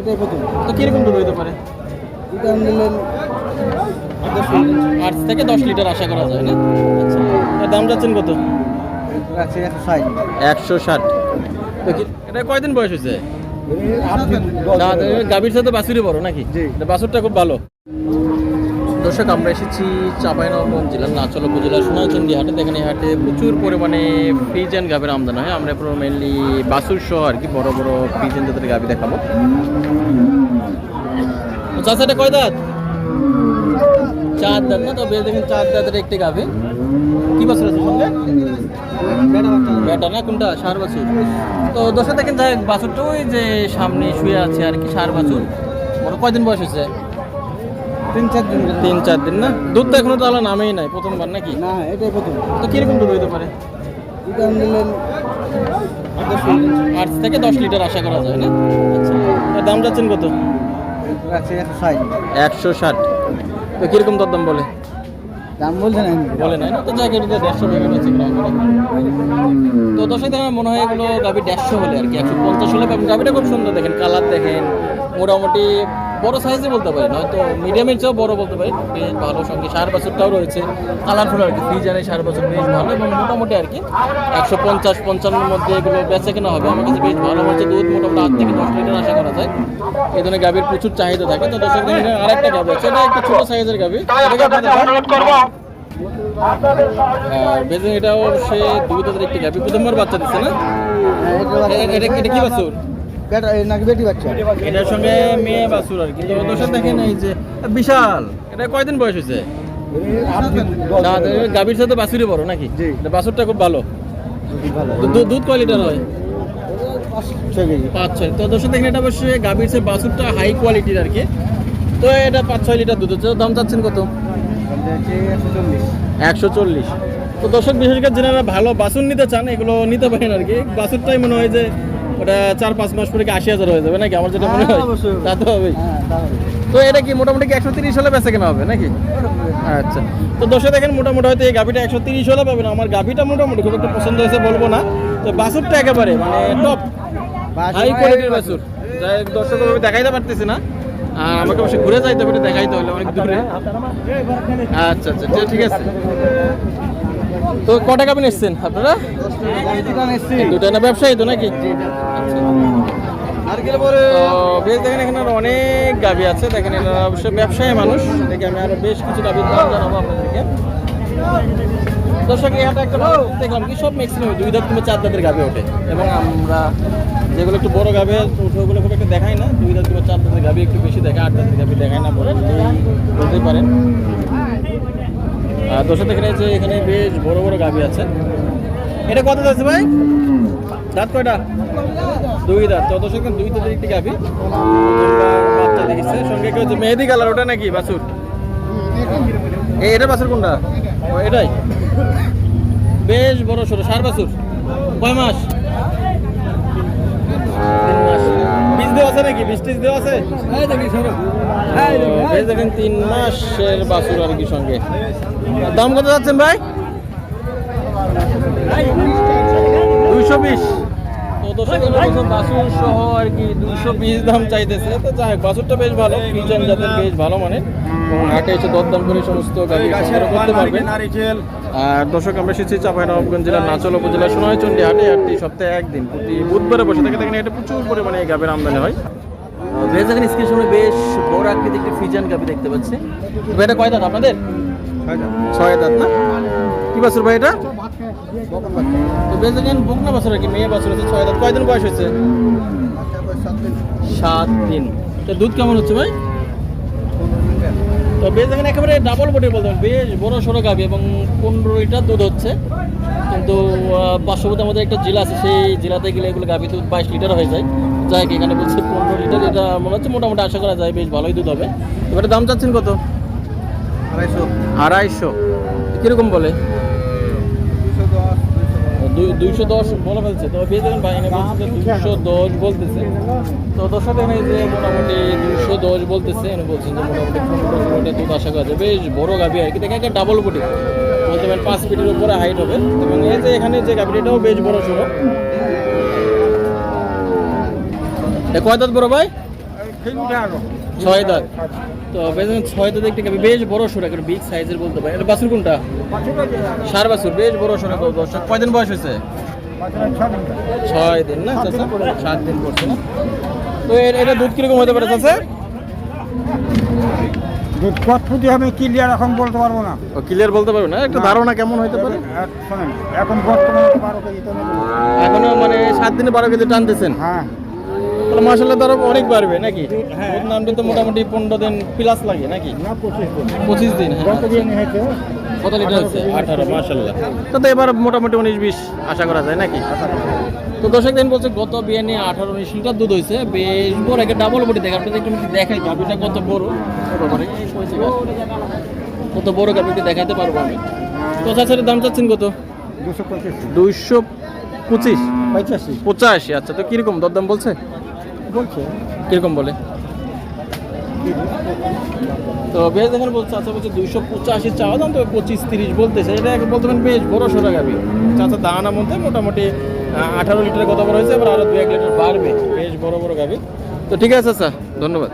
এটাই প্রথম। তো কীরকম দুধ হইতে পারে? এটা নিলেন আট থেকে দশ লিটার আশা করা যায় না? আচ্ছা। এর দাম যাচ্ছেন কত? একশো ষাট। এটা কয়দিন বয়স হয়েছে? গাভীর সাথে বাছুরই বড় নাকি। বাছুরটা খুব ভালো। দর্শক, আমরা এসেছি চাঁপাইনবাবগঞ্জ জেলার নাচল উপজেলার সোনাচন্দি হাটে। এই হাটে প্রচুর পরিমাণে ফ্রিজেন গাভীর আমদানি হয়। আমরা পুরো মেনলি বাসুর সহ আর কি বড় বড় ফ্রিজেন জাতের গাভী দেখাবো। এটা কয় দাঁত? চার দাঁত না? তবে দেখেন চার দাঁতের একটি গাভী। কি বছর আছে সঙ্গে? না? কোনটা? সার বাছুর। তো দশে দেখেন যাই বাছুরটা ওই যে সামনে শুয়ে আছে আর কি সার বাছুর। বড় কয়দিন বয়স হয়েছে? তিন চার দিন তিন চার দিন না? দুধ তো এখনও তাহলে নামেই নাই প্রথমবার নাকি? না এটাই প্রথম। তো কীরকম দুধ হইতে পারে? আট থেকে দশ লিটার আশা করা যায় না? আচ্ছা দাম যাচ্ছেন কত? একশো ষাট। তো কীরকম দরদাম বলে? দাম বলছেন আমি বলে নাই না? তো জায়গাটিতে দেড়শো প্যাকেট আছে তো দশে দেখেন মনে হয় এগুলো গাভি দেড়শো হলে আর কি একশো পঞ্চাশ হলে গাভিটা খুব সুন্দর দেখেন কালার দেখেন মোটামুটি বড় সাইজে বলতে পারেন হয়তো মিডিয়ামের চেয়েও বড় বলতে পারি বেশ ভালো সঙ্গে সার বছরটাও রয়েছে। কালারফুল আর কি ফ্রিজারে সার বছর বেশ ভালো এবং মোটামুটি আর কি, একশো পঞ্চাশ পঞ্চান্নের মধ্যে এগুলো বেচা কেনা হবে আমার কাছে বেশ ভালো হচ্ছে দুধ মোটামুটি আট থেকে দশ লিটার আশা করা যায়। এই ধরনের গাভীর প্রচুর চাহিদা থাকে। তো দর্শক দেখেন আরেকটা গাভি আছে। এটা একটা ছোট সাইজের গাভি। আর বেজিং এটাও সে দুই দাঁতের একটি গাভি। প্রথমবার বাচ্চা দিচ্ছে না? এটা এটা কি বাছুর? বেটা নাকি বেটি বাচ্চা? এটার সঙ্গে মেয়ে বাছুর আর কি। তো দোষে দেখেন এই যে বিশাল। এটা কয়দিন বয়স হয়েছে? গাভীর সাথে বাছুরই বড় নাকি? জি। বাছুরটা খুব ভালো। দুধ কয় লিটার হয়? পাঁচ ছয় তো দোষে দেখেন এটা অবশ্যই গাভীর সে বাছুরটা হাই কোয়ালিটির আর কি। তো এটা পাঁচ ছয় লিটার দুধ হচ্ছে। দাম চাচ্ছেন কত? একশো চল্লিশ। একশো চল্লিশ তো দর্শক বিশেষ করে যারা ভালো বাসন নিতে চান এগুলো নিতে পারেন আর কি। বাসনটাই মনে হয় যে ওটা চার পাঁচ মাস পরে কি আশি হাজার হয়ে যাবে নাকি? আমার যেটা মনে হয় হ্যাঁ, তা তো হবেই হ্যাঁ তো এটা কি মোটামুটি একশো তিরিশ হলে বেচা কেনা হবে নাকি? আচ্ছা। তো দশে দেখেন মোটামুটি হয়তো এই গাভিটা একশো তিরিশ হলে পাবেন। আমার গাভিটা মোটামুটি খুব একটা পছন্দ হয়েছে বলব না। তো বাসুরটা একেবারে মানে টপ হাই কোয়ালিটির বাসুর যাই দর্শক আমি দেখাইতে পারতেছি না। আর আমাকে অবশ্যই ঘুরে যাইতে হবে দেখাইতে হলে অনেক দূরে। আচ্ছা আচ্ছা ঠিক- আছে। তো কটা আপনি এসছেন আপনারা? দুটো না ব্যবসায়ী তো নাকি? তো বেশ দেখেন এখানে অনেক গাভি আছে। দেখেন এনারা অবশ্য ব্যবসায়ী মানুষ। দেখে আমি আরও বেশ কিছু গাভির দাম জানাব আপনাদেরকে। দর্শক, এই হাটে দেখলাম কি, সব ম্যাক্সিমাম দুই দাঁত কিংবা চার দাঁতের গাভি ওঠে। এবং আমরা যেগুলো একটু বড় গাভি উঠে ওগুলো খুব একটা দেখাই না। দুই দাঁত কিংবা চার দাঁতের গাভি একটু বেশি দেখে আট দাঁতের গাভি দেখায় না বলে বলতেই পারেন। আর দর্শক, দেখেন যে এখানে বেশ বড় বড় গাভি আছে। এটা কত যাচ্ছে ভাই? দাঁত কয়টা? দুই দাঁত তো দর্শক দুই একটি গাভি বাচ্চা দেখেছে সঙ্গে কেউ মেহেদি কালার? ওটা নাকি বাছুর? এই এটা বাছুর কোনটা? ও এটাই। বেশ বড় সড়ো সার বাছুর? কয় মাস? তিন বীজ দেওয়া আছে নাকি? বীজ টিজ দেওয়া আছে? বেশ দেখেন তিন মাসের বাছুর আর কি সঙ্গে। দাম কত যাচ্ছেন ভাই? দুইশো বিশ। বাছুর সহ আর কি দুইশো বিশ দাম চাইতেছে। তো যাই হোক বাছুরটা বেশ ভালো ফিউচার যাদের বেশ ভালো মানে এবং হাটে এসে দরদাম করে সমস্ত গাড়ি সংগ্রহ করতে পারবেন আর দর্শক আমরা এসেছি চাঁপাইনবাবগঞ্জ জেলার নাচল উপজেলার সোনাইচন্ডী হাটে। হাটটি সপ্তাহে একদিন প্রতি বুধবারে বসে থাকে। দেখেন এটা প্রচুর পরিমাণে এই গাভীর আমদানি হয়। বেশ দেখেন সামনে বেশ বড় আকৃতির একটি ফিজান গাভি দেখতে পাচ্ছি। তো এটা কয় দাঁত আপনাদের? ছয় না? কি ভাই এটা? মেয়ে আছে, ছয় বয়স সাত দিন। দুধ কেমন হচ্ছে ভাই? তো একেবারে বেশ বড় এবং পনেরো লিটার দুধ হচ্ছে। কিন্তু পার্শ্ববর্তী আমাদের একটা জেলা আছে, সেই জেলাতে গেলে এগুলো গাভি দুধ বাইশ লিটার হয়ে যায়। যাই এখানে বলছে পনেরো লিটার, এটা মনে হচ্ছে মোটামুটি আশা করা যায়, বেশ ভালোই দুধ হবে। এবারে দাম চাচ্ছেন কত? আড়াইশো। কীরকম বলে? দুশো দশ দুই- দুইশো দশ বলে ফেলছে। তো বেশ দেখেন ভাই বলছে দুইশো দশ বলতেছে। তো দর্শক এখানে যে মোটামুটি দুইশো দশ বলতেছে এনে বলছেন যে মোটামুটি পনেরো ষোলোটা দুধ আশা করা বেশ বড় গাভি আর কি। দেখেন একটা ডাবল বডি বলতে পারেন পাঁচ ফিটের উপরে হাইট হবে। এবং এই যে এখানে যে গাভিটাও বেশ বড় সড়ো কয় দাঁত বড় ভাই? ছয় দাঁত। তো বেশ ছয় দাঁত একটি গাভী বেশ বড় সড়ো একটা বিগ সাইজের বলতে পারে। এটা বাছুর কোনটা? সার বাছুর বেশ বড় সড়ো দর্শক কয়দিন বয়স হয়েছে? ছয় দিন না সাত দিন করছে না? তো এর- এটা দুধ কীরকম হতে পারে চাচা? দুধ কত ফুটি আমি ক্লিয়ার এখন বলতে পারব না। ও ক্লিয়ার বলতে পারবে না? একটা। ধারণা কেমন হতে পারে? এক- এখন বর্তমানে বারো কেজি এখনও মানে সাত দিনে বারো কেজি টানতেছেন হ্যাঁ। তাহলে মাসাল্লাহ তো আরও অনেক বাড়বে নাকি? হ্যাঁ। দুধ নামতে তো মোটামুটি পনেরো দিন প্লাস লাগে নাকি? পঁচিশ দিন। হ্যাঁ। কত লিটার হচ্ছে আঠারো মাসাল্লাহ তো এবার মোটামুটি উনিশ বিশ আশা করা যায় নাকি? তো দর্শক দিন বলছে গত বিয়ে নিয়ে আঠারো উনিশ লিটার দুধ হয়েছে। বেশ বড় একটা ডাবল বডি দেখে আপনাদের একটু দেখাই গাভিটা কত বড়। কত বড় গাভিটা দেখাইতে পারব আমি। তো চাচার দাম চাচ্ছেন কত? দুশো পঁচিশ। দুইশো পঁচিশ। পঁচাশি পঁচাশি আচ্ছা তো কীরকম দরদাম বলছে? বলছে? কীরকম বলে? তো বেশ দেখেন বলছে আচ্ছা বলছে দুইশো পঁচাশি চাওয়া দাম তো পঁচিশ তিরিশ বলতেছে। এটা বলতে পারেন বেশ বড় সোজা গাবি চাচা দানার মধ্যে মোটামুটি আঠারো লিটারের কথা বলা হয়েছে, এবার আরও দু এক লিটার বাড়বে। বেশ বড় বড় গাবি তো ঠিক আছে, স্যার। ধন্যবাদ।